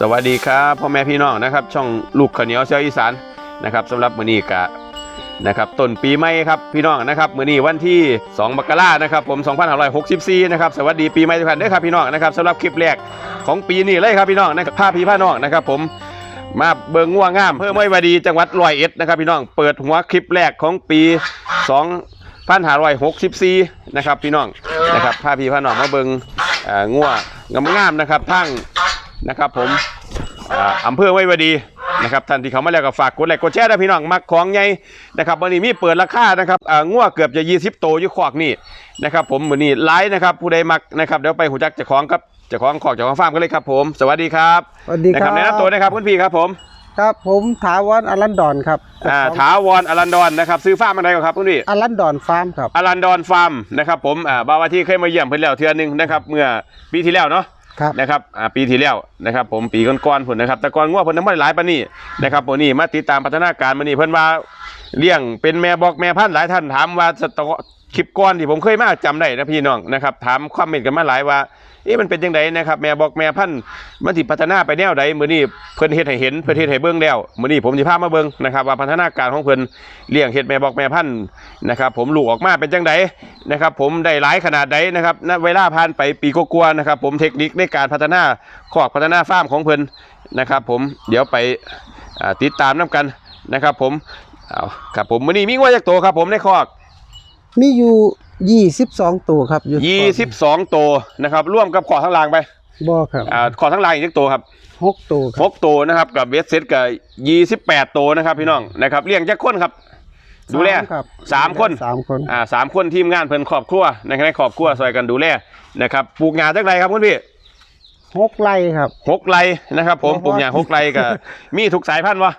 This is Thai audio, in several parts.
สวัสดีครับพ่อแม่พี่น้องนะครับ ช่องลูกขเหนียวเชียวอีสานนะครับสำหรับมื้อนี้กะนะครับต้นปีใหม่ครับพี่น้องนะครับมื้อนี้วันที่2มกรานะครับผม2564นะครับสวัสดีปีใหม่ทุกท่านด้วยครับพี่น้องนะครับสำหรับคลิปแรกของปีนี้เลยครับพี่น้องนะครับภาพพี่พาน้องนะครับ ผมมาเบิงง่วงงามเพิ่มไว้วดีจังหวัดร้อยเอ็ดนะครับพี่น้องเปิดหัวคลิปแรกของปี2 2564นะครับพี่น้องนะครับภาพพี่พาน้องมาเบิงเอ่อง่วงงามๆนะครับทั้ง นะครับผมอ่าอำเภอไว้วดีนะครับท่านที่เขามาแล้วก็ฝากกดไลค์กดแชร์นะพี่น้องมักของใหญ่นะครับวันนี้มีเปิดราคานะครับอ่างัวเกือบจะ20โตวอยู่ขอกนี่นะครับผมวันนี้ไลฟ์นะครับผู้ใดมักนะครับเดี๋ยวไปหูจักเจ้าของครับเจ้าของขอกเจ้าของฟาร์มกันเลยครับผมสวัสดีครับสวัสดีนะคครัรับบแนะนำตัวนะครับคุณพี่ครับผมครับผมถาวรอลันดอนครับอ่าเจ้ของถาวรอลันดอนนะครับซื้อฟาร์มอะไรก่อนครับคุณพี่อลันดอนฟาร์มครับอลันดอนฟาร์มนะครับผมอ่าบาวาที่เคยมาเยี่ยมเพิ่นแล้วเทื่อนึงนะครับเมื่อปีที่แล้วเนาะ ครับนะครับอ่าปีที่แล้วนะครับ ผมปีก่อนๆผลนะครับแต่ก่อนง่วงผลน้ำมันหลายปานนี้นะครับวันนี้มาติดตามพัฒนาการมันนี่เพิ่นว่าเลี้ยงเป็นแม่บอกแม่พันธุ์หลายท่านถามว่าสตอคลิปก่อนที่ผมเคยมาจำได้นะพี่น้องนะครับ ถามความเห็นกันมาหลายว่า เอ๊ะมันเป็นยังไงนะครับแม่บอกแม่พันธุ์มันสิพัฒนาไปแนวใดมื้อนี้เพิ่นเฮ็ดให้เห็นเพิ่นเฮ็ดให้เบิ่งแล้วมื้อนี้ผมสิพามาเบิ่งนะครับว่าพัฒนาการของเพิ่นเลี้ยงเฮ็ดแม่บอกแม่พันธุ์นะครับผมลูกออกมาเป็นจังไดนะครับผมได้หลายขนาดใดนะครับณเวลาผ่านไปปีกว่าๆนะครับผมเทคนิคในการพัฒนาคอกพัฒนาฟาร์มของเพิ่นนะครับผมเดี๋ยวไปติดตามน้กันนะครับผมเอาครับผมมื้อนี้มีงัวจักโตวครับผมในคอกมีอยู่ 22ตัวครับอยู่22ตัวนะครับร่วมกับขอทั้งรางไปบ่ครับอ่าขอทั้งรางอีกจักตัวครับ6ตัวครับ6ตัวนะครับกับเวสเซตกับ28ตัวนะครับพี่น้องนะครับเลี้ยงจักคนครับดูแลสามครับสามคนสามคนอ่าสามคนทีมงานเพิ่นครอบครัวนะครับในครอบครัวซอยกันดูแลนะครับปลูกงาจักไรครับคุณพี่หกไร่ครับหกไรนะครับ ผมโอ้โหปลูกหญ้าหกไรกับมีทุกสายพันธุ์วะ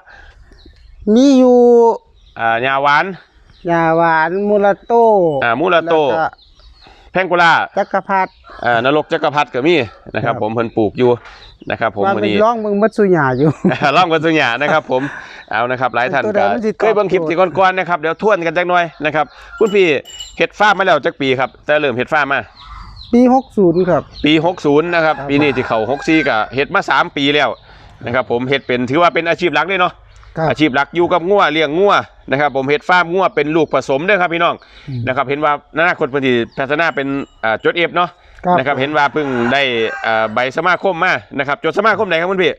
มีอยู่อ่าหญ้าหวาน ยาหวานมูลาโต้อ่ามูลาโตแล้วก็แพงกุล่าจักรพรรดิอ่านรกจักรพรรดิก็มีนะครับครับผมเพิ่นปลูกอยู่นะครับผมว่าวันเป็นนี้ร้องเบิ่งมัตสุญญาอยู่ ล่องกันสุญญานะครับผมเอานะครับหลายท่านตัวใดก็มันสิตอบเคยเบิ่งคลิปที่ก่อนๆนะครับเดี๋ยวทวนกันจักหน่อยนะครับคุณพี่เฮ็ดฟาร์มมาแล้วจักปีครับแต่เริ่มเฮ็ดฟาร์มมา ปี60ครับ ปี 60 นะครับ ครับ ปีนี้ที่เข้า64ก็เฮ็ดมา 3 ปีแล้วนะครับผมเฮ็ดเป็นถือว่าเป็นอาชีพหลักเลยเนาะ ครับอาชีพหลักอยู่กับงัวเลี้ยงงัวนะครับผมเฮ็ดฟาร์มงัวเป็นลูกผสมเด้อครับพี่น้องอืมนะครับเห็นว่าอนาคตเพิ่นสิพัฒนาเป็นอ่าจดเอฟเนาะครับ นะครับเห็นว่าเพิ่งได้อ่าใบสมาคมมานะครับจดสมาคมไหนครับคุณพี่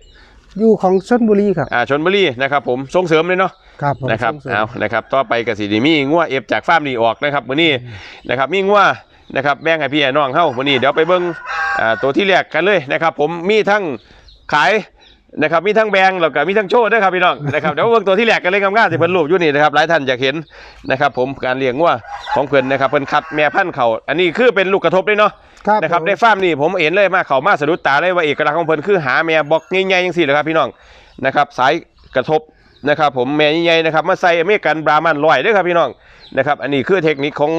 อยู่ของชลบุรีครับ อ่าชนบุรีนะครับผมส่งเสริมเลยเนาะ ครับผมนะครับส่งเสริม เอานะครับ ต่อไปก็สิได้มีงัวเอฟจากฟาร์มนี้ออกนะครับมื้อนี้นะครับ มีงัวนะครับ แบ่งให้พี่ให้น้องเฮามื้อนี้เดี๋ยวไปเบิ่งอ่าตัวที่แรกกันเลยนะครับ ผม มีทั้งขาย นะครับมีทั้งแบงแล้วก็มีทั้งโชว์ด้วยครับพี่น้องนะครับเดี๋ยวเบิ่งตัวที่แรกกันเลยงามๆที่เพิ่นรูปอยู่นี่นะครับหลายท่านอยากเห็นนะครับผมการเลี้ยงงัวของเพิ่นนะครับเพิ่นคัดแม่พันธุ์เขาอันนี้คือเป็นลูกกระทบเลยเนาะครับนะครับผม ในฟาร์มนี่ผมเห็นเลยมาเขามาสะดุดตาเลยว่าเอกลักษณ์ของเพิ่นคือหาแม่บอกใหญ่ๆจังซี่แหละครับพี่น้องนะครับสายกระทบนะครับผมแม่ใหญ่ๆนะครับมาใส่อเมริกันบรามันลอยเด้วยครับพี่น้องนะครับอันนี้คือเทคนิคของ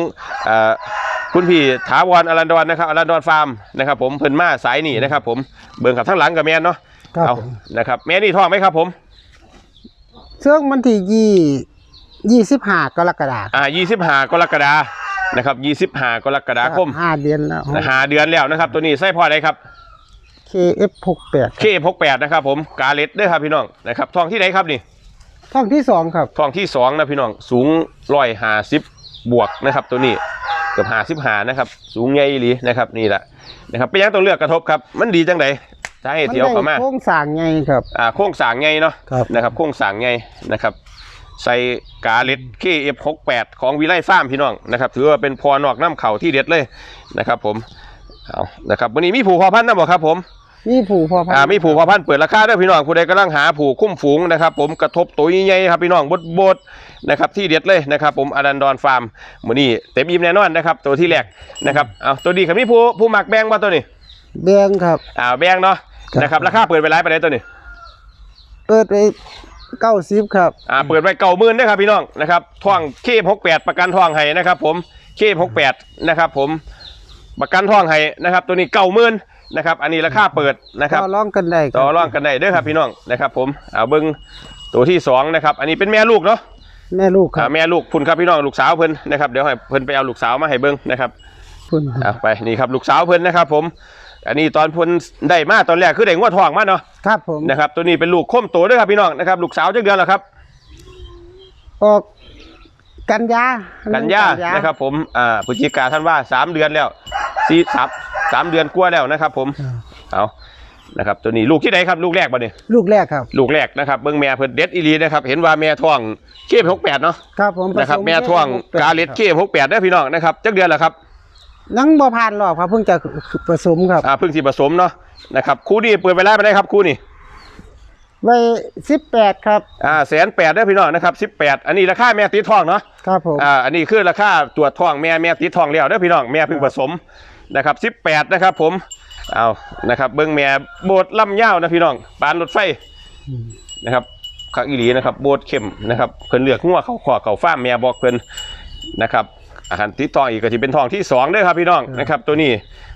อ่าคุณพี่ถาวรอรันดอนนะครับอรันดอนฟาร์มนะครับผมเพิ่นมาสายนี่นะครับผมเบิ่งกับทั้งหลังกับแม่นเนาะ ครับเอาผมนะครับ แม่นี่ท้องไหมครับผม เชื่องมันที่ยี่ยี่สิบห้ากรกฎาคมอ่า25กรกฎานะครับ25กรกฎาคมห้าเดือนแล้วหาเดือนแล้วนะครับ ตัวนี้ใส่พอได้ครับ KF หกแปดเคพกแปดนะครับผมกาเลตเด้อครับพี่น้องนะครับทองที่ไหนครับนี่ท้องที่สองครับ ทองที่สองนะพี่น้องสูงร้อยหาสิบบวกนะครับ ตัวนี้เกือบหาสิบหานะครับ สูงใหญ่อีหลีนะครับนี่แหละนะครับเป็นยังต้องเลือกกระทบครับ มันดีจังได ถ้าให้เที่ยวเข้ามา โค้งสร้างไงครับอ่าโค้งสร้างไงเนาะครับ นะครับโค้งสร้างไงนะครับใส่กาเล็ดเคเอฟหกแปดของวิไลฟาร์มพี่น้องนะครับถือว่าเป็นพอนอกน้ำเข่าที่เด็ดเลยนะครับ ผมเอานะครับวันนี้มีผูกพอพันธุ์นะบอกครับ ผมมีผูพอพันอ่ามีผูกพอพันธุ์เปิดราคาด้วยพี่น้องผู้ใดกำลังหาผูกคุ้มฝูงนะครับ ผมกระทบตัวใหญ่ๆครับพี่น้องบดบดๆนะครับที่เด็ดเลยนะครับผมอดันดอนฟาร์มมือนี้เต็มอิ่มแน่นอนนะครับตัวที่แรกนะครับเอาตัวดีครับมีผู้ผู้หมักแบงบ่ตัวนี้แบงครับอ่าแบงเนาะครับ นะครับ ราคาเปิดไปไลฟ์ไปไหนตัวนี้เปิดไปเก้าสิบครับอ่าเปิดไว้เก่าหมื่นนะครับพี่น้องนะครับท่องเคพกแปดประกันท่องให้นะครับ ผมเคพกแปดนะครับ ผมประกันท่องให้นะครับ ตัวนี้เก่าหมื่นนะครับ อันนี้ราคาเปิดนะครับต่อรองกันได้คต่รัอบรองกันได้เด้อครับพี่น้องนะครับ ผมเอาเบิ้งตัวที่สองนะครับ อันนี้เป็นแม่ลูกเนาะแม่ลูกครัอ่าบแม่ลูกคุณครับพี่น้องลูกสาวเพิ่นนะครับเดี๋ยวให้เพิ่นไปเอาลูกสาวมาให้เบิ้งนะครับคุณเอาไปนี่ครับลูกสาวเพิ่นนะครับ ผม อันนี้ตอนเพิ่นได้มาตอนแรกคือได้งวดทองมาเนาะครับผมนะครับ ตัวนี้เป็นลูกโค้มโตด้วยครับพี่น้องนะครับ ลูกสาวจักเดือนแล้วครับ ออกกันยากันยานะครับ ผมอ่าพฤศจิกาท่านว่าสามเดือนแล้วสี่สามสามเดือนกว่าแล้วนะครับ ผมอ่าเอานะครับ ตัวนี้ลูกที่ไหนครับลูกแรกบ่เนี่ยลูกแรกครับ ลูกแรกนะครับเบิ้งแม่เพิ่นเด็ดอีหลีนะครับ เห็นว่าแม่ท้องเคมหกแปดเนาะครับผมนะครับผสแม่ท้องกาเลตเคมหกแปดได้อพี่น้องนะครับจักเดือนแล้วครับ ยังบ่ผ่านรอบครับเพิ่งจะผสมครับอ่าเพิ่งสิผสมเนาะนะครับคู่นี้เปิดไปแล้วไปได้ครับคู่นี้ไว้สิบแปดครับอ่าแสนแปดได้อพี่น้องนะครับสิบแปดอันนี้ราคาแม่ติดท้องเนาะครับผมอ่าอันนี้คือราคาตรวจท้องแม่แม่ติดท้องแล้วได้อพี่น้องแม่เพิ่งผสมนะครับสิบแปดนะครับ ผมเอานะครับ เบิ้งแม่โบดลำยาวนะพี่น้องปานรถไฟอืมนะครับคักอีหลีนะครับโบดเข้มนะครับเพิ่นเลือกงัวเข้าขอเข้าฟ้าร์มแม่บอกเพิ่นนะครับ อาหารติดทองอีกก็ที่เป็นทองที่สองเด้อครับพี่น้องนะครับ ตัวนี้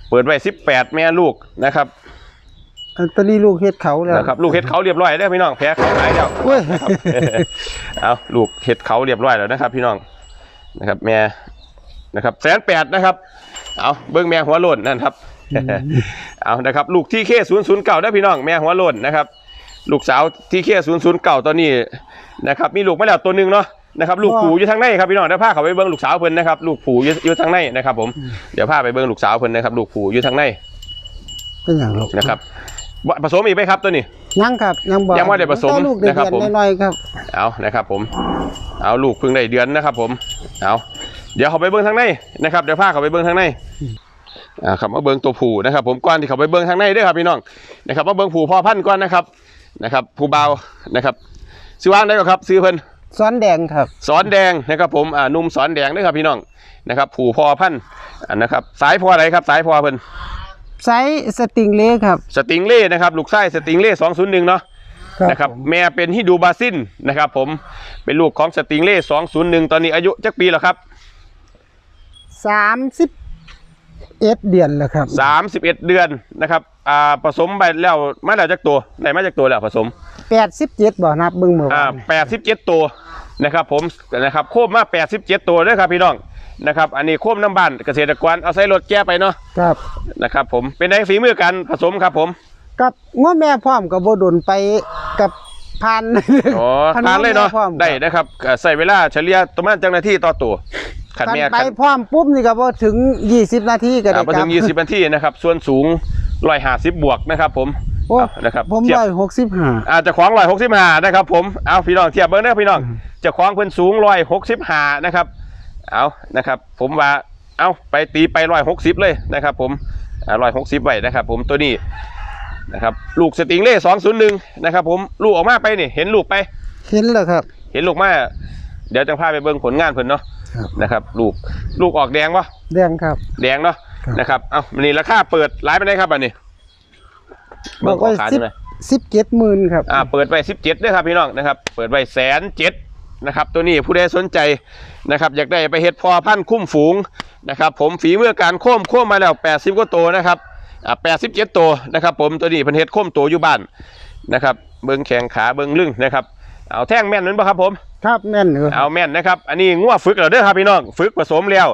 เปิดไว้18แม่ลูกนะครับอันตัวนี้ลูกเฮ็ดเขาแล้วนะครับลูกเห็ดเขาเรียบร้อยได้อพี่น้องแพ้เขาหายแล้วเว้ยครับเอาลูกเห็ดเขาเรียบร้อยแล้วนะครับ พี่น้องนะครับ แม่นะครับแสนแปดนะครับเอาเบิ้งแม่หัวโลนนั่นครับเอานะครับลูกที่เคศูนย์ศูนย์เก่าได้อพี่น้องแม่หัวโลนนะครับ ลูกสาวที่เคศูนย์ศูนย์เก่าตอนนี้นะครับ มีลูกมาแล้วตัวหนึ่งเนาะ นะครับลูกผูอยู่ทางในครับพี่น้องเดี๋ยวพาเขาไปเบิ้งลูกสาวเพิ่นนะครับลูกผูอยู่อยู่ทางในนะครับผมเดี๋ยวพาไปเบิ้งลูกสาวเพิ่นนะครับลูกผูอยู่ทางในเป็นอย่างลูกนะครับบ่ผสมอีกไหมครับตัวนี้ยังครับยังบ่ยังไม่ได้ผสมแต่ลูกได้นะครับเดือนผมน้อยๆครับเอานะครับผมเอาลูกเพิ่งได้เดือนนะครับผมเอาเดี๋ยวเขาไปเบิ้งทางในนะครับเดี๋ยวพาเขาไปเบิ้งทางในอ่าครับมาเบิ้งตัวผูนะครับ ผมก่อนที่เขาไปเบิ้งทางในเด้วยครับพี่น้องนะครับมาเบิ้งผูพ่อพันธุ์ก่อนนะครับนะครับผูเบานะครับซื้อว่างได้ก็ครับ ซื้อเพิ่น ซ้อนแดงครับสอนแดงนะครับผมอ่านุ่มสอนแดงเด้วยครับพี่น้องนะครับ ผูพ่อพันธุ์อ่านะครับ สายพ่ออะไรครับ สายพ่อเพิ่นไซส์สติงเล่ครับ สติงเล่นะครับลูกไส้สติงเล่สองศูนย์หนึ่งเนาะนะครับผมแม่เป็นฮิดูบาซินนะครับ ผมเป็นลูกของสติงเล่สองศูนย์หนึ่งตอนนี้อายุจักปีแล้วครับ สามสิบ เอ็ดเดือนแล้วครับสามสิบเอ็ดเดือนนะครับอ่าผสมไปแล้วมาแล้วจากตัวไหนมาจากตัวแล้วผสมแปดสิบเจ็ดบ่นับเบิ่งเมื่ออ่าวานแปดสิบเจ็ดตัวนะครับผมนะครับโคบมาแปดสิบเจ็ดตัวด้วยครับพี่น้องนะครับอันนี้โคบน้ำบ้านเกษตรกรเอาใส่รถแก้ไปเนาะครับนะครับผมเป็นไงฝีมือการผสมครับผม กับง้อแม่พร้อมกับโบดนไปกับพันอ๋อทานเลยเนาะพร้อมได้นะครับอ่าใส่เวลาเฉลี่ยประมาณจังนาทีต่อตัว ขันพันแม่ไปขันพร้อมปุ๊บนี่ก็บ่ถึงยี่สิบนาทีก็ได้อ่ามาครัถึบง20 นาทีนะครับ ส่วนสูง150 บวกนะครับ ผมโอ้อ่านะครับผมเทียบร้อยหกสิบห้าอาจจะคล้อง165นะครับผมเอาพี่น้องเทียบเบิ้งนะพี่น้องเจะคล้าของเพิ่นสูง165นะครับเอานะครับ ผมว่าเอาไปตีไป160เลยนะครับ ผมอ่า160ไว้นะครับ ผมตัวนี้นะครับ ลูกสติงเล่201นะครับ ผมลูกออกมาไปนี่เห็นลูกไป เห็นแล้วครับ เห็นลูกมาเดี๋ยวจะพาไปเบิ้งผลงานเพิ่นเนาะ ครับนะครับ ลูกลูกออกแดงปะแดงครับ แดงเนาะครับนะครับเอ้ามันนี่ราคาเปิดร้ายไปได้ครับอันนี้บเบิ่องกขอว่าขาสิดูบหน่อยสิบเจ็ดหมื่นครับอ่าเปิดไว้สิบเจ็ดด้วยครับพี่น้องนะครับ เปิดไว้แสนเจ็ดนะครับตัวนี้ผู้ใดสนใจนะครับ อยากได้ไปเฮ็ดพอพันธุ์คุ้มฝูงนะครับ ผมฝีมือการโค้มโค้มมาแล้วแปดสิบกว่าตัวนะครับอ่าแปดสิบเจ็ดตัวนะครับ ผมตัวนี้เพิ่นเฮ็ดโค้มตัวอยู่บ้านนะครับ เบิ้งแขงขาเบิ้งลึงนะครับเอาแท่งแม่นนั้นปะครับผม ครับแม่นอยู่เอาแม่นนะครับ อันนี้งัวฝึกแล้วเด้อครับพี่น้องฝึกผสมแล้ว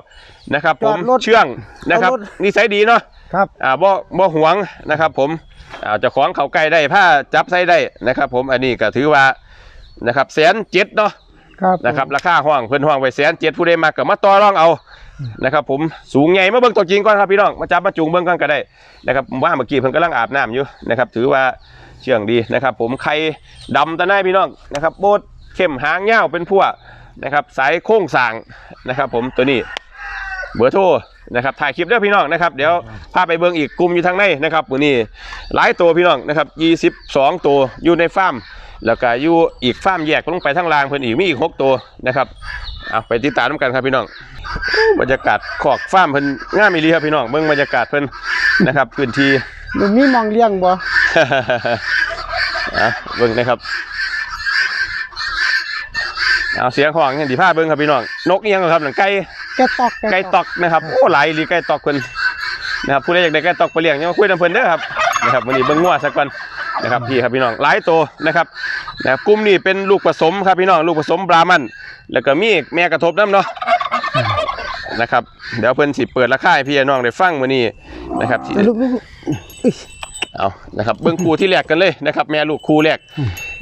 นะครับ ผมจอดรถเชื่องนะครับเอารถ นิสัยดีเนาะครับ อ่าบ่บ่หวงนะครับ ผมอ่าเจะของเขาใกล้ได้ผ้าจับใส่ได้นะครับ ผมอันนี้ก็ถือว่านะครับแสนเจ็ดเนาะ ครับนะครับราคาห้องเพิ่นห้องไว้แสนเจ็ดผู้ใดมาก็มาต่อรองเอานะครับผมสูงใหญ่มาเบิ่งตัวจริงก่อนครับพี่น้องมาจับมาจูงเบิ่งกันก็ได้นะครับผมว่าเมื่อกี้เพิ่นกำลังอาบน้ำอยู่นะครับถือว่าเชื่องดีนะครับผมไข่ดำตะไนพี่น้องนะครับโบด เข้มหางยาวเป็นพวกนะครับสายโค้งสร้างนะครับ ผมตัวนี้เบอร์โทรนะครับถ่ายคลิปเด้อพี่น้องนะครับ เดี๋ยวพาไปเบิ่งอีกกลุ่มอยู่ทางในนะครับมื้อนี้หลายตัวพี่น้องนะครับ22 ตัวอยู่ในฟาร์มแล้วก็อยู่อีกฟาร์มแยกลงไปทางล่างเพิ่นอีกมีอีก 6 ตัวนะครับเอาไปติดตามนำกันครับพี่น้องบรรยากาศขอกฟาร์มเพิ่นงามอีหลีครับพี่น้องเบิ่งบรรยากาศเพิ่นนะครับพื้นที่มันมีมองเลี้ยงบ่อะเบิ่งนะครับ เอาเสียงของอย่างที่พาเบิ่งครับพี่น้องนกเอียงเหรอครับหนังไก่แกะตอกไก่ตอกนะครับโอ้หลายอีหลีไก่ตอกเพิ่นนะครับผู้ใดอยากได้ไก่ตอกไปเลี้ยงยังมาคุยนำเพิ่นเด้อครับนะครับวันนี้เบิ่งงัวสักก่อนนะครับพี่ครับพี่น้องหลายตัวนะครับนะครับกลุ่มนี้เป็นลูกผสมครับพี่น้องลูกผสมบรามันแล้วก็มีแม่กระทบน้ำเนาะนะครับเดี๋ยวเพิ่นสิเปิดราคาให้พี่น้องได้ฟังมื้อนี้นะครับที่ลูกลูกอุ๊ยเอานะครับเบิ่งคู่ที่แรกกันเลยนะครับ แม่ลูกคู่แรก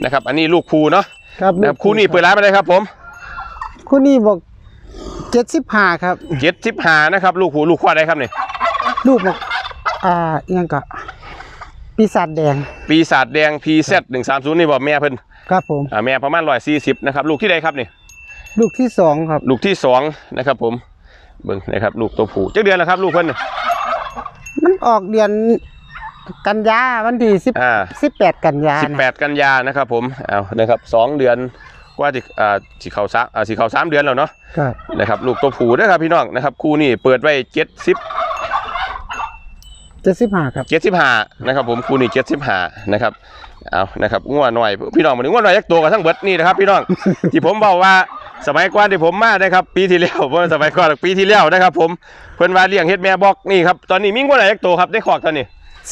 นะครับ อันนี้ลูกคู่เนาะ ครับนะครับคู่นี้เปิดร้านไปเลยครับ ผมคู่นี้บอกเจ็ดสิบห้าครับ เจ็ดสิบห้านะครับ ลูกคู่ลูกควายได้ครับนี่ลูกบอกอ่าอิหยังก็ปีศาจแดง ปีศาจแดง PZ 130นี่บอกแม่เพิ่นครับผม อ่าแม่ประมาณ140นะครับ ลูกที่ใดครับนี่ลูกที่สองครับ ลูกที่สองนะครับ ผมเบิ่งนะครับ ลูกตัวผู้จักเดือนแล้วครับ ลูกเพิ่นน่ะมันออกเดือน กันยาวันที่สิบอ่า สิบแปดกันยาสิบนะแปดกันยานะครับผมเอานะครับสองเดือนกว่าสิอ่าสิเข้าสามอ่าสิเข้าสามเดือนแล้วเนาะครับนะครับลูกตัวผู้นะครับพี่น้องนะครับคู่นี้เปิดไว้เจ็ดสิบ เจ็ดสิบห้าครับ เจ็ดสิบห้านะครับผมคู่นี้เจ็ดสิบห้านะครับเอานะครับงัวหน่อยพี่น้องมาถึงงัวหน่อยยักตัวกันทั้งเบิดนี่นะครับพี่น้อง ที่ผมบอกว่าสมัยก่อนที่ผมมานะครับปีที่แล้วเพราะว่าสมัยก่อนปีที่แล้วนะครับ ผมเพิ่นว่าเลี้ยงเฮ็ดแม่บอกนี่ครับตอนนี้มีงัวหน่อยยักตัวครับได้ขอกตอนนี้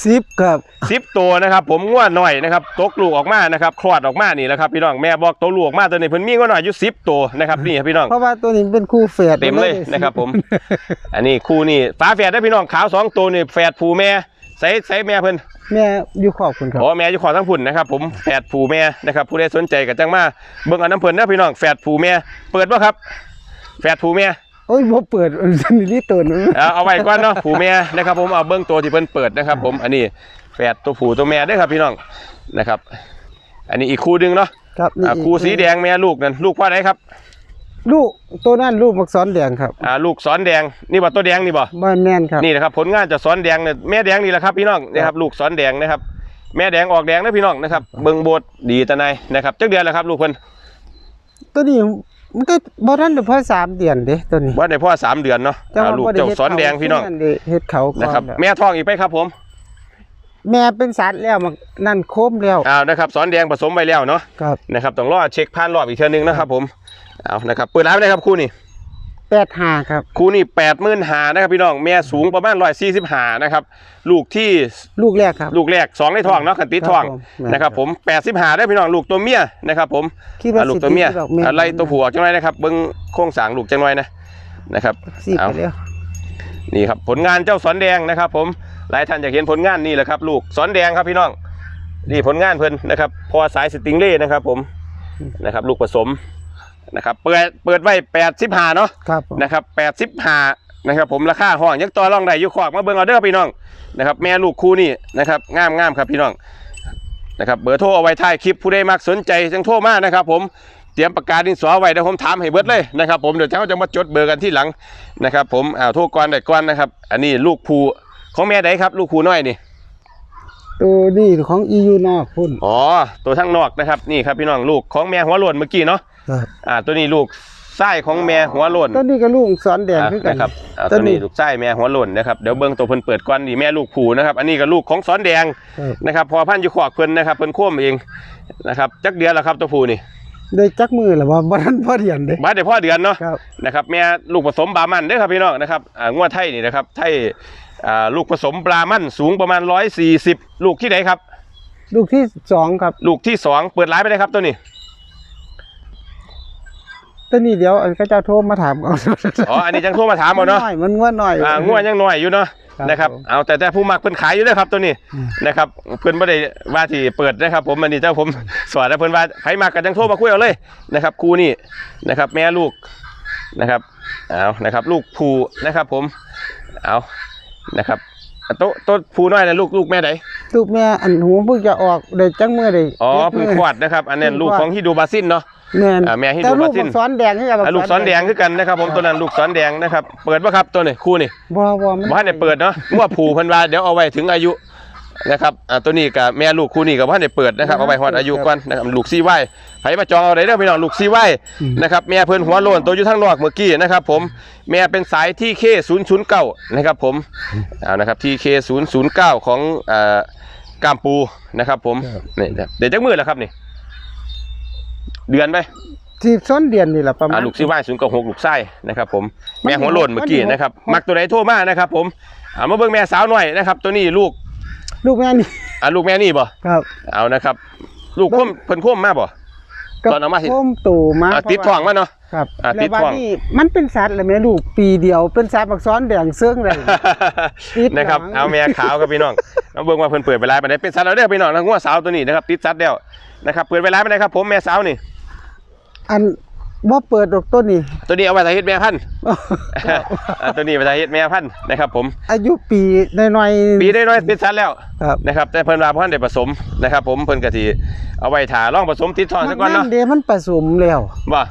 สิบครับสิบตัวนะครับ ผมงัวหน่อยนะครับตกลูกออกมานะครับคลอดออกมานี่แหละครับพี่น้องแม่บอกตัวลูกออกมาตัวนี้เพิ่นมีงัวหน่อยอยู่สิบตัวนะครับนี่ครับพี่น้องเพราะว่าตัวนี้เป็นคู่เฟดเต็มเลยนะครับ ผม อันนี้คู่นี่ฟ้าแฝดได้อพี่น้องขาวสองตัวนี่แฝดผูแม่ใส่ใส่แม่เพิ่นแม่อยู่ขอบคุณครับอ๋อแม่อยู่ขอทั้งพุ่นนะครับผมแฝดผูแม่นะครับผู้ใดสนใจก็จังมาเบิ่งเอาน้ำเพิ่นนะพี่น้องแฝดผูแม่เปิดบ่ครับแฝดผูแม่ โอ้ยบ่เปิดนี่รีตัวนั้นเอาเอาไว้ก่อนเนาะผูแม่นะครับ ผมเอาเบิ่งตัวที่เพิ่นเปิดนะครับ ผมอันนี้แฝดตัวผูตัวแม่เด้อครับพี่น้องนะครับ อันนี้อีกคู่หนึงเนาะครับนี่อ่าคู่สีแดงแม่ลูกนั่นลูกว่าไหนครับลูกตัวนั้นลูกมักซ้อนแดงครับอ่าลูกสอนแดงนี่บ่ตัวแดงนี่บ่บ้านแม่นครับนี่นะครับผลงานจากสอนแดงเนี่ยแม่แดงนี่แหละครับพี่น้องนะครับลูกสอนแดงนะครับ แม่แดงออกแดงนะพี่น้องนะครับ เบิ่งโบดดีตะไนนะครับจักเดือนแล้วครับ ลูกเพิ่นตัวนี้ มันก็บ่ทันได้พอสามเดือนเด้ตัวนี้ ว่าได้พ่อสามเดือนเนาะอ่าลูกบ่ได้เจ้าฮ็ดสอนแดงพี่น้องเฮ็ดเฮ็ดเขาก่อนนะครับ แล้วแม่ท้องอีกไปครับผมแม่เป็นสัตว์แล้วมันนั่นโคมแล้วอ้าวนะครับสอนแดงผสมไปแล้วเนาะครับ นะครับต้องรอเช็คผ่านรอบอีกเทื่อนึงนะครับผมเอานะครับเปิดร้านไปเลยครับคู่นี้ 85ครับคู่นี้แปดหมื่นหานะครับพี่น้องแม่สูงประมาณร้อยสี่สิบหานะครับลูกที่ลูกแรกครับ ลูกแรกสองในท้องเนาะขันติดท้องครับผมนะครับผมแปดสิบหาได้พี่น้องลูกตัวเมียนะครับผมคิดว่าอ่าลูกตัวเมียสิติดดอกแม่อะไรตัวผัวจังไรนะครับเบิ้งโครงสร้างลูกจังไรนะนะครับสิเอาไปแล้วนี่ครับผลงานเจ้าสอนแดงนะครับ ผมหลายท่านอยากเห็นผลงานนี่แหละครับ ลูกสอนแดงครับพี่น้องนี่ผลงานเพิ่นนะครับ พอสายสติงเล่นะครับ ผมนะครับ ลูกผสม นะครับเปิดเปิดไว้แปดสิบห้าเนาะครับผมนะครับแปดสิบห้านะครับผมราคาห้องยักต่อรองได้อยู่ขอกมาเบิ่งเอาเด้อพี่น้องนะครับแม่ลูกคู่นี่นะครับงามงามครับพี่น้องนะครับเบอร์โทรเอาไว้ท้ายคลิปผู้ใดมักสนใจจังโทรมานะครับผมเตรียมปากกาดินสอไว้เดี๋ยวผมถามให้เบิดเลยนะครับผมเดี๋ยวเจ้าจะมาจดเบอร์กันที่หลังนะครับผมอ่าโทรก่อนได้ก่อนนะครับ อันนี้ลูกภูของแม่ใดครับ ลูกภูน้อยนี่ตัวนี้ของ EU นอกพุ่นอ๋อตัวทั้งนอกนะครับนี่ครับพี่น้องลูกของแม่หัวโลนเมื่อกี้เนาะครับ อ่า ตัวนี้ลูกไส้ของแม่หัวโลนตัวนี้ก็ลูกซ้อนแดงคือกันนะครับอ่าตัตัววนี้นี้ลูกไส้แม่หัวโลนนะครับเดี๋ยวเบิ้งตัวเพิ่นเปิดก่อนนี่แม่ลูกผูนะครับ อันนี้ก็ลูกของสอนแดงครับนะครับ พอพันธุ์อยู่ขอกเพิ่นนะครับเพิ่นโค้มเองนะครับจักเดือนแล้วครับตัวผูนี่ได้จักมือแล้วว่าบ่ทันพอเดือนเด้บ้านเดี๋ยวพ่อเดือนเนาะครับนะครับแม่ลูกผสมบรามันเด้อครับพี่น้องนะครับอ่างวดไทยนี่นะครับไทยอ่าลูกผสมบรามันสูงประมาณ 140 ลูกที่ไหนครับ ลูกที่สองครับ ลูกที่สองเปิดร้านไปเลยครับตัวนี้ ตัวนี้เดี๋ยวอันก็เจ้าโทรมาถามเอาอ๋ออันนี้จังโทรมาถามเอาเนาะน้อยมันงวน้อยอ่างวดยังน้อยอยู่เนาะครับนะครับผมเอาแต่แต่ผู้มักเพิ่นขายอยู่เด้อครับตัวนี้อืมนะครับเพิ่นบ่ได้ว่าที่เปิดนะครับ ผมอันนี้เจ้าผมสอนแล้วเพิ่นว่าใครมากันจังโทรมาคุยเอาเลยนะครับครูนี่นะครับ แม่ลูกนะครับเอานะครับ ลูกภูนะครับ ผมเอานะครับอะโต๊ะโต๊ะภูน้อยนะลูกลูกแม่ไหนลูกแม่อันหูเพิ่งจะออกได้จักมือได้อ๋อจ็ดเพิ่งมื้คลอดนะครับ อันนี้นเพิ่งลูกคลอดของฮิดูบาซินเนาะ แม่นอ่าแม่ให้ดูแต่ลูกมาสิ้นบักซ้อนแดงคือกันอะลูกซ้อนแดงคือกันนะครับ ผมตัวนั้นลูกซ้อนแดงนะครับ เปิดป่ะครับตัวนี้คู่นี่บ่บ่มันบ้านเนี่ยเปิดเนาะมั่วผูเพันว่าเดี๋ยวเอาไว้ถึงอายุนะครับอ่าตัวนี้กับแม่ลูกคู่นี้กับบ้านเนี่ยเปิดนะครับเอาไว้ฮอดอายุก่อนนะครับลูกซีไว้ไผมาจองเอาได้เด้อพี่น้องลูกซีไว้นะครับแม่เพิ่นหัวโลนตัวอยู่ทางนอกเมื่อกี้นะครับ ผมแม่เป็นสายที่เคศูนย์ศูนย์เก้านะครับผมเอานะครับที่เคศูนย์ศูนย์เก้าของอ่ากามปูนะครับ ผมนี่ครับเดี๋ยวจักมือแล้วครับนี่ เดือนไปที่ซ้อนเดือนนี่แหละประมาอ่าณลูกซีไว้ศูนย์กับหกลูกไส้นะครับผมมันแม่หัวโลนเมื่อกี้มันนะครับ มันมักตัวไหนโทรมานะครับผมเอามาเบิ่งแม่สาวหน่อยนะครับ ตัวนี้ลูกลูกแม่นี่อ่าลูกแม่นี่บ่ครับ เอานะครับ ลูกพ่มเพิ่นพ่มมาบ่กับตอนเอามาสิโค้มตู่มาอะติดท้องมาเนาะ ครับอะแล้วติดว่าท้อง นี่มันเป็นสัตว์เลยแม่ลูกปีเดียวเป็นสัตว์บักซ้อนแดงเสื้องเลย ติดหลัง นะครับเอาแม่ขาวครับพี่น้องเอาเบิ่งว่าเพิ่นเปิดเวลาไปไหนเป็นสัตว์แล้วเด้อพี่น้องนะงัวสาวตัวนี้นะครับติดสัตว์แล้วนะครับเปิดเวลาไปไหนครับผมแม่สาวนี่ อันบ่เปิดดอกต้นนี่ ตัวนี้เอาไว้ทาเฮ็ดแม่พันธุ์ อ่าตัวนี้ไว้ทาเฮ็ดแม่พันธุ์นะครับผม อายุปีน้อยๆ ปีได้น้อยติดสัตว์แล้วครับ นะครับ แต่เพิ่นว่าบ่ทันได้ผสมนะครับ ผมเพิ่นก็สิเอาไว้ถ่าลองผสมติดท้องซะก่อนเนาะเดี๋ยวมันผสมแล้ว บ่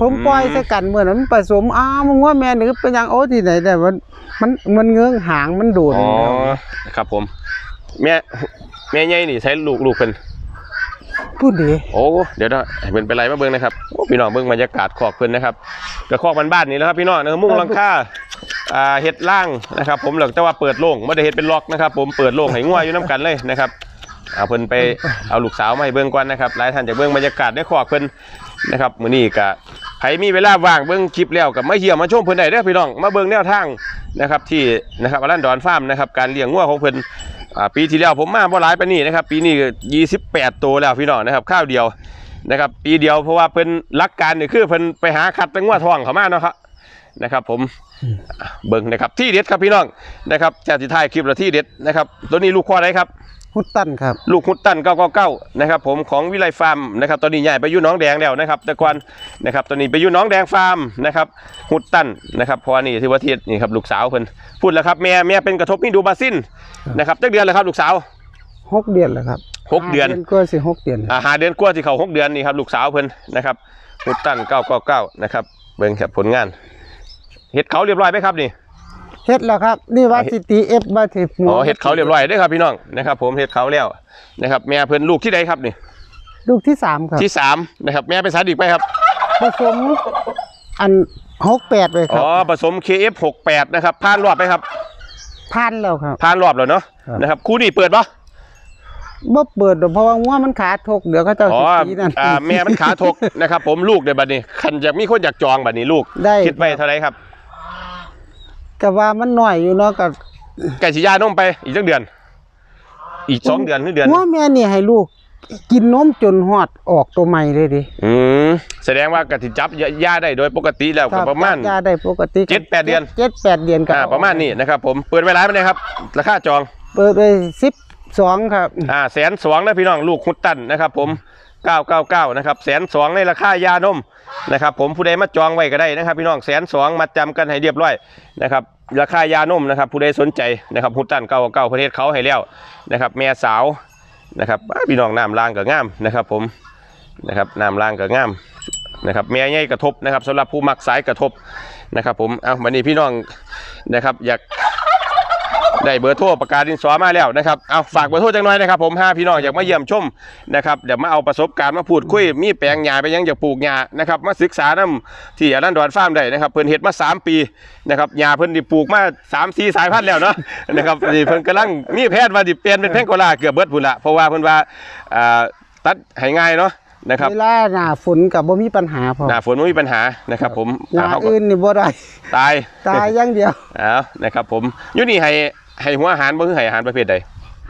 ผมอืมปล่อยใส่กันเมื่อนั้นมันผสมอ้าวมึงว่าแม่นึกเป็นหยังโอ้ที่ไหนแต่มันมันมันเงื้องหางมันโดดอ๋อแล้วครับผม แม่แม่ใหญ่นี่ใช้ลูกลูกเพิ่น พูดดีโอ้เดี๋ยวนะเป็นไปไรมาเบิ่งนะครับโอ้พี่น้องเบิ่งบรรยากาศขอกเพิ่นนะครับก็ขอกบ้านๆนี่แล้วครับพี่น้องนะครับมุ้งลังคาอ่าเฮ็ดล่างนะครับผมหลังแต่ว่าเปิดโล่งไม่ได้เฮ็ดเป็นล็อกนะครับ ผมเปิดโล่งให้งัวอยู่น้กันเลยนะครับเอาเพิ่นไปเอาลูกสาวมาให้เบิ่งก่อนนะครับหลายท่านจะเบิ่งบรรยากาศในขอกเพิ่นนะครับมื้อนี้ก็ใครมีเวลาว่างเบิ่งคลิปแล้วก็มาเยี่ยมมาชมเพิ่นได้เด้อพี่น้องมาเบิ่งแนวทางนะครับที่นะครับอลันดอนฟาร์มนะครับการเลี้ยงงัวของเพิ่น อ่าปีที่แล้วผมมาบ่หลายปานนี้นะครับ ปีนี้ก็28ตัวแล้วพี่น้องนะครับข้าวเดียวนะครับ ปีเดียวเพราะว่าเพิ่นรักการนี่คือเพิ่นไปหาคัดแตังว่าทองเขามาเนาะครับนะครับ ผมเบิ่งนะครับที่เด็ดครับพี่น้องนะครับจากที่ท้ายคลิปแล้วที่เด็ดนะครับ ตัวนี้ลูกข้อไหนครับ ฮุตตันครับ ลูกฮุตตัน999นะครับผมของวิไลฟาร์มนะครับตอนนี้ใหญ่ไปอยู่หน้องแดงแล้วนะครับแต่ก่อนนะครับตอนนี้ไปอยู่หน้องแดงฟาร์มนะครับฮุตตันนะครับเพราะว่านี่ที่ว่าเทียนี่ครับลูกสาวเพิ่นพูดแล้วครับแม่แม่เป็นกระทบมีดูบาซินนะครับจักเดือนแล้วครับลูกสาวหกเดือนแล้วครับหกเดือนก็สิหกเดือนอาหาเดือนกว่าที่เขาหกเดือนนี่ครับลูกสาวเพิ่นนะครับฮุตตัน999นะครับเบิ่งครับผลงานเฮ็ดเขาเรียบร้อยไหมครับนี่ เฮ็ดแล้วครับนี่ว่าสิตีเอฟมาสิหัวอ๋อเฮ็ดเขาเรียบร้อยเด้อครับพี่น้องนะครับผมเฮ็ดเขาแล้วนะครับ แม่เพิ่นลูกที่ใดครับนี่ลูกที่สามครับที่สามนะครับ แม่เป็นสาดิกไปครับผสมอันหกแปดเลยคอ๋รับอผสม KF68 นะครับผ่านรอบไหมครับพันแล้วครับผ่านรอบแล้วเนาะครับนะครับคู่นี้เปิดปะบ่เปิดดอกเพราะว่างัวมันขาทกเดี๋ยวเขาเจะอ๋อสิตีนั่นอ่าแม่มันขาทกนะครับ ผมลูกเดี๋ยวบัดนี้คันอยากมีคนอยากจองบัดนี้ลูก ได้คิดไว้เท่าไหรครับ ก็ว่ามันหน่อยอยู่เนาะกับไก่สียานมไปอีกสักเดือน อีกสองเดือนหรือเดือนงัวแม่นี่ให้ลูก กินนมจนฮอดออกตัวใหม่เลยดิอืมแสดงว่ากติจับยาได้โดยปกติแล้วก็ประมาณยาได้ปกติเจ็ดแปดเดือนเจ็ดแปดเดือนก็อ่าประมาณนี้นะครับ ผมเปิดไว้ร้านไปเลยครับ ราคาจอง เปิดไปสิบสองครับ อ่าแสนสองนะพี่น้องลูกคุดตันนะครับ ผม 999นะครับแสนสองในราคายานมนะครับผมผู้ใดมาจองไว้ก็ได้นะครับ พี่น้องแสนสองมาจำกันให้เรียบร้อยนะครับราคายานมนะครับผู้ใดสนใจนะครับคุดตัน999ประเทศเขาให้แล้วนะครับแม่สาวนะครับพี่น้องน้ำล่างก็งามนะครับผมนะครับน้ำล่างก็งามนะครับแม่ใหญ่กระทบนะครับสำหรับผู้มักสายกระทบนะครับผมเอาวันนี้พี่น้องนะครับอยาก ได้เบอร์โทรประกาศดินสอมาแล้วนะครับเอาฝากเบอร์โทรจังหน่อยนะครับผมห้าพี่น้องอยากมาเยี่ยมชมนะครับเดี๋ยวมาเอาประสบการณ์มาพูดคุยมีแปลงหญ้าไปยังอยากปลูกหญ้านะครับมาศึกษานำที่อนันดอนฟาร์มได้นะครับเพิ่นเฮ็ดมา 3 ปีนะครับหญ้าเพิ่นดิปลูกมา3 4สายพันธุ์แล้วเนาะนะครับนี่เพิ่นกำลังมีแพทย์ว่าดิเปลี่ยนเป็นแพงโกลาเกือบเบิดพุ่นละเพราะว่าเพิ่นว่าอ่าตัดให้ง่ายเนาะนะครับเวลาหน้าฝนกับบ่มีปัญหาพอหน้าฝนไม่มีปัญหานะครับ ผมหน้าอ่าเขาก็อื่นนี่บ่ได้ตายตายอย่างเดียวเอานะครับ ผมอยู่นี่ให้ ให้หัวอาหารบ่คือให้อาหารประเภทใด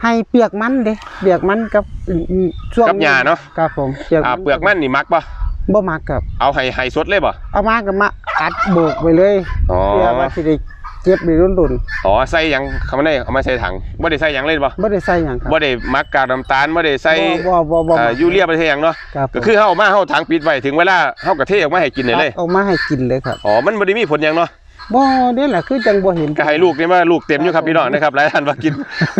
ให้เปียกมันเด้เปียกมันกับอืมช่วงกับหญ้าเนาะ ครับผมเปียกอ่าเปลือกมันนี่มักปะบ่มักครับ เอาให้ให้สดเลยปะเอามาก็มาอัดโบกไปเลยอ๋อ เพื่อว่าสิได้เก็บได้รุ่นอ๋อใส่หยังเขาไม่ได้เอามาใส่ถังไม่ได้ใส่หยังเลยปะๆบ่ได้ใส่หยังครับไม่ได้มักกากน้ำตาลไม่ได้ใส่บ่บ่บ่บ่เอ่อยูเรียไปใส่หยังเนาะ ครับผมก็คือเขาเอามาเขาถังปิดไว้ถึงเวลาเขากระเทออกมาให้กินได้เลยเอามาให้กินเลยครับ อ๋อ มันไม่ได้มีผลหยังเนาะ บ่นี่แหละคือจังบ่เห็นก็ให้ลูกนี่มาลูกเต็มอยู่ครับพี่น้องนะครับหลายท่านว่ากิน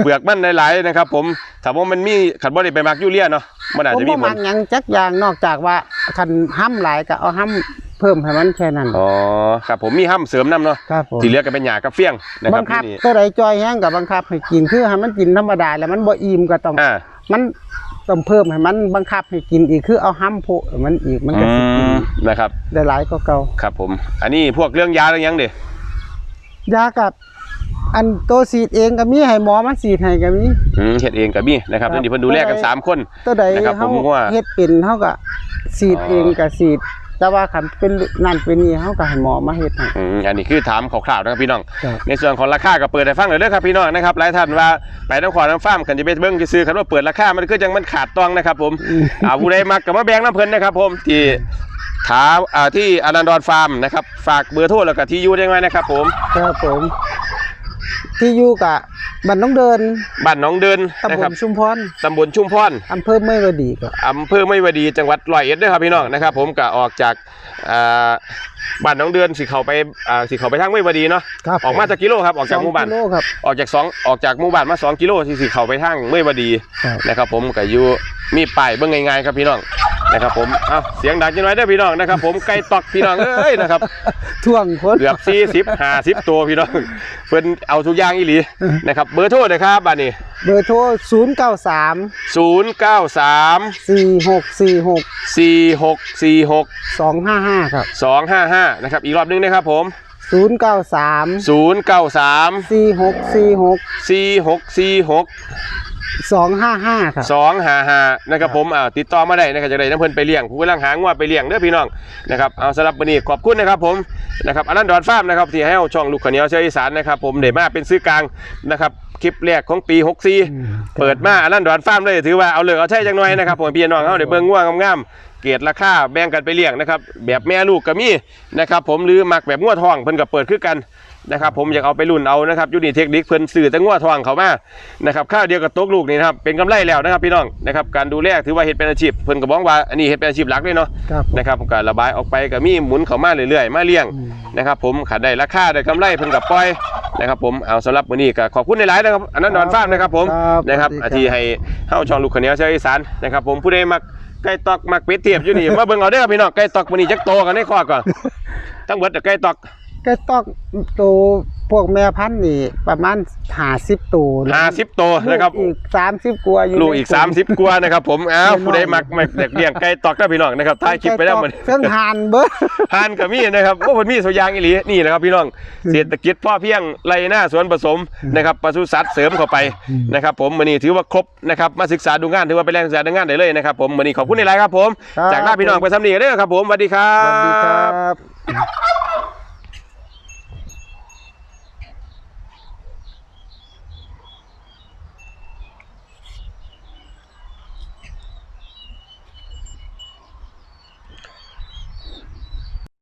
เปลือกมันหลายๆนะครับ ผมถามว่ามันมีขันบ่ได้ไปมักยูเรียเนาะมันอาจผมจะมีบ่ผมัลกหยังจักอย่างนอกจากว่าคันห้ำหลายก็เอาห้ำเพิ่มให้มันแค่นั้นอ๋อครับผมมีห้ำเสริมน้ำเนาะครับผมที่เหลือก็เป็นหญ้ากับเฟี้ยงนะคบัรับงคับที่นี่ตัวใดจอยแห้งกับบังคับให้กินคือให้มันกินธรรมดาแล้วมันบ่อิ่มก็ต้องอ่ามัน ต้องเพิ่มให้มันบังคับให้กินอีกคือเอาห้ำโพะให้มันอีกมันก็สิกินอืมนะครับ ได้หลายกว่าเก่าครับผม อันนี้พวกเรื่องยาเรื่องหยังเด้ยากับอันโตวสีดเองก็มีให้หมอมาสีดให้ก็มีอืมเฮ็ดเองกับมีนะครับครับนี่เพิ่นดูแลกันสามคนตัวใดนะครับเฮาผมว่าเฮ็ดเป็นเฮาก็สีดอ๋อเองก็สีด แต่ว่าคันเป็นนั่นเป็นนี่เฮาก็ให้หมอมาเฮ็ดให้ อืมอันนี้คือถามคร่าวๆนะครับพี่น้อง ครับ ในส่วนของราคาก็เปิดให้ฟังเลยเด้อครับพี่น้องนะครับหลายท่านว่าไปน้ำขวานน้ำฟ้าร์มกันจะไปเบิ่งจะซื้อคันว่าเปิดราคามันคือจังมันขาดตองนะครับผมอืมอ่าผู้ใดมักกับมาแบ่งน้ำเพิ่นนะครับผมที่ถาอ่าที่อนันดอนฟาร์มนะครับฝากเบอร์โทรแล้วก็ที่อยู่ได้ไหมนะครับผม ครับผม ที่อยู่กับบ้านน้องเดินบ้านหนองเดินตำนะบครับลชุมพรตำบลชุมพรอำเภอเมยวดีก็อำเภอไม่วดีจังหวัดร้อยเอ็ดเด้อครับพี่น้องนะครับ ผมก็ออกจากอ่าบ้านหนองเดือนสิเข้าไปอ่าสิเข้าไปทางไม่วดีเนาะครับออกมาจากกิโลครับออกจากหมู่บ้านสองกิโลครับออกจากสองออกจากหมู่บ้านมาสองกิโลที่สิเข้าไปทางไม่วดีครับนะครับ ผมก็อยู่มีป้ายเบิ่งง่ายๆครับพี่น้อง นะครับผมเอ้าเสียงดังจังไว้เด้อพี่น้องนะครับ ผมไก่ตอกพี่น้องเอ้ยนะครับ ท่วงคน เกือบ40 50ตัวพี่น้องเพิ่นเอาทุกอย่างอีหลีนะครับ เบอร์โทรเลยครับบัดนี้เบอร์โทร 093 093 4646 4646 255 ครับ255นะครับอีกรอบหนึงนะครับผม 093 093 4646 4646 255ครับ255นะครับผมอ่าติดต่อมาได้นะครับจะได้น้ำเพิ่นไปเลี้ยงผู้กำลังหางว่าไปเลี้ยงเด้อพี่น้องนะครับเอาสำหรับวันนี้ขอบคุณนะครับผมนะครับอนันต์ดอนฟาร์มนะครับที่ให้เอาช่องลูกขาวเหนียวเชื้ออีสานนะครับผมเดมาเป็นซื้อกลางนะครับคลิปแรกของปี 64 เปิดมาอนันต์ดอนฟาร์มเลยถือว่าเอาเลิกเอาใช่จังหน่อยนะครับผมพี่น้องเฮาได้เบิ่งง่วงงามๆเกรดราคาแบ่งกันไปเลี้ยงนะครับแบบแม่ลูกก็มีนะครับผมหรือมักแบบงัวทองเพิ่นก็เปิดคือกัน นะครับผมอยากเอาไปรุ่นเอานะครับยูนิเทคนิคเพิ่นซื้อแต่งัวทองเขามานะครับข้าวเดียวกับตกลูกนี่นะครับเป็นกำไรแล้วนะครับพี่น้องนะครับการดูแลถือว่าเฮ็ดเป็นอาชีพเพิ่นก็บอกว่าอันนี้เฮ็ดเป็นอาชีพหลักเลยเนาะครับผมนะครับก็ระบายออกไปก็มีหมุนเข้ามาเรื่อยๆ มาเลี้ยงอืมนะครับผมขาได้ราคาได้กำไรเพิ่นกับปล่อยนะครับผมเอาสำหรับวันนี้ก็ขอบคุณในหลายๆนะครับอันนั้นดอนฟาร์มนะครับผมครับนะครับสวัสดีครับอาทีให้เฮาช่องลูกขาวเหนียวเชียวอีสานนะครับผมผู้ใดมักไก่ตอกมักเป็ดเทียบอยู่นี่มาเบิ่งเอาเด้อพี่น้องไก่ตอกมื้อนี้จักโตกันในคอก่อนทั้งเบิดแต่ไก่ตอก ก็ต้องตัวพวกแม่พันธุ์นี่ประมาณ50ตัวนะ50โตนะครับลูกอีก30กว่าอยู่ลูกอีกในถุง30กว่านะครับ ผมอ้าวเลี้ยงน้อยผู้ใดมักมักเด็กเลี้ยงไก่ตอกเด้อพี่น้องนะครับถ่ายคลิปไปแล้วมื้อนี้เครื่องหานเบ้อทานกับมีนะครับโอ้ผลมีสวนยางอีหลีนี่แหละครับพี่น้องเศรษฐกิจพ่อเพียงไรหน้าสวนผสมนะครับปศุสัตว์เสริมเข้าไปนะครับ ผมวันนี้ถือว่าครบนะครับมาศึกษาดูงานถือว่าเป็นแรงศึกษาดูงานได้เลยนะครับผมวันนี้ขอบคุณในไลน์ครับผมครับจากหน้าพี่น้องไปทำนีกันเด้อครับผมสวัสดีครัสวัสดีคบรับ